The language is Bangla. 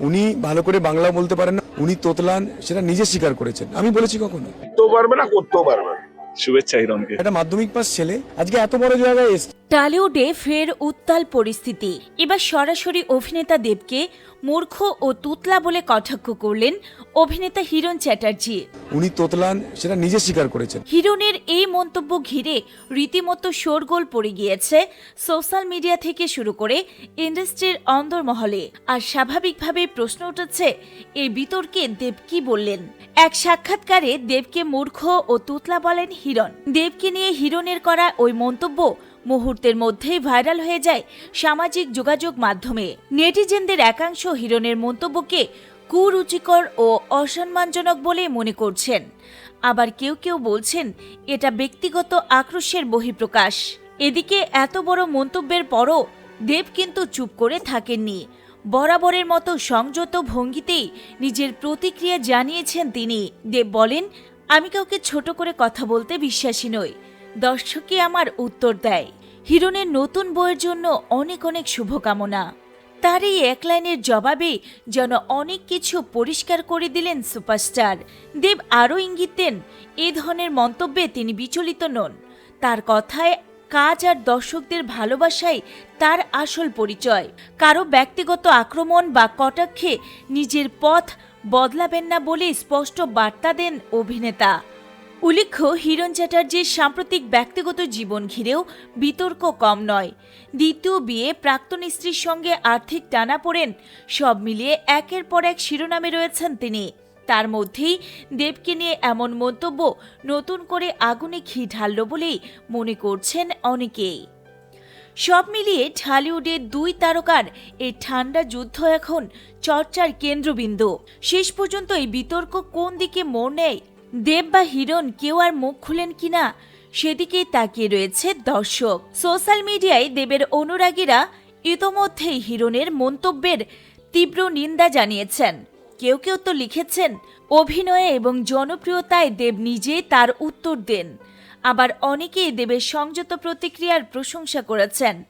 উনি ভালো করে বাংলা বলতে পারেন না উনি তোতলান সেটা নিজে স্বীকার করেছেন। আমি বলেছি কখনো। করতেও পারবে না করতেও পারবে না। শুভেচ্ছা হিরণকে। একটা মাধ্যমিক পাস ছেলে আজকে এত বড় জায়গায় এসছে। টালিউডে ফের উত্তাল পরিস্থিতি। এবার সরাসরি অভিনেতা দেবকে মূর্খ ও তুতলা বলে কটাক্ষ করলেন অভিনেতা হিরণ চ্যাটার্জি। উনি তোতলান সেটা নিজে স্বীকার করেছেন। হিরণের এই মন্তব্য ঘিরে রীতিমতো শোরগোল পড়ে গিয়েছে সোশ্যাল মিডিয়া থেকে শুরু করে ইন্ডাস্ট্রির অন্দরমহলে। আর স্বাভাবিকভাবে প্রশ্ন উঠেছে এই বিতর্কে দেব কি বললেন? এক সাক্ষাৎকারে দেবকে মূর্খ ও তুতলা বলেন হিরণ। দেবকে নিয়ে হিরণের করা ওই মন্তব্য মুহূর্তের মধ্যেই ভাইরাল হয়ে যায় সামাজিক যোগাযোগ মাধ্যমে। নেটিজেনদের একাংশ হিরণের মন্তব্যকে কুরুচিকর ও অসম্মানজনক বলে মনে করছেন। আবার কেউ কেউ বলছেন, এটা ব্যক্তিগত আক্রোশের বহিঃপ্রকাশ। এদিকে এত বড় মন্তব্যের পরও দেব কিন্তু চুপ করে থাকেননি। বরাবরের মতো সংযত ভঙ্গিতেই নিজের প্রতিক্রিয়া জানিয়েছেন তিনি। দেব বলেন, আমি কাউকে ছোট করে কথা বলতে বিশ্বাসী নই। দর্শকই আমার উত্তর দেয়। হিরণের নতুন বইয়ের জন্য অনেক অনেক শুভকামনা। তার এই এক লাইনের জবাবে যেন অনেক কিছু পরিষ্কার করে দিলেন সুপারস্টার। দেব আরও ইঙ্গিত দেন, এ ধরনের মন্তব্যে তিনি বিচলিত নন। তার কথায় কাজ আর দর্শকদের ভালোবাসাই তার আসল পরিচয়। কারও ব্যক্তিগত আক্রমণ বা কটাক্ষে নিজের পথ বদলাবেন না বলে স্পষ্ট বার্তা দেন অভিনেতা। উল্লেখ্য, হিরণ চ্যাটার্জির সাম্প্রতিক ব্যক্তিগত জীবন ঘিরেও বিতর্ক কম নয়। দ্বিতীয় বিয়ে, প্রাক্তন স্ত্রীর সঙ্গে আর্থিক টানাপোড়েন সব মিলিয়ে একের পর এক শিরোনামে রয়েছেন তিনি। তার মধ্যেই দেবকে নিয়ে এমন মন্তব্য নতুন করে আগুনে ঘি ঢালল বলেই মনে করছেন অনেকেই। সব মিলিয়ে ঢালিউডের দুই তারকার এই ঠান্ডা যুদ্ধ এখন চর্চার কেন্দ্রবিন্দু। শেষ পর্যন্ত এই বিতর্ক কোন দিকে মোড় নেয় দেব বা হিরণ কেউ আর মুখ খুলেন কিনা সেদিকেই তাকিয়ে রয়েছে দর্শক। সোশ্যাল মিডিয়ায় দেবের অনুরাগীরা ইতোমধ্যেই হিরণের মন্তব্যের তীব্র নিন্দা জানিয়েছেন। কেউ কেউ তো লিখেছেন, অভিনয়ে এবং জনপ্রিয়তায় দেব নিজে তার উত্তর দেন। আবার অনেকেই দেবের সংযত প্রতিক্রিয়ার প্রশংসা করেছেন।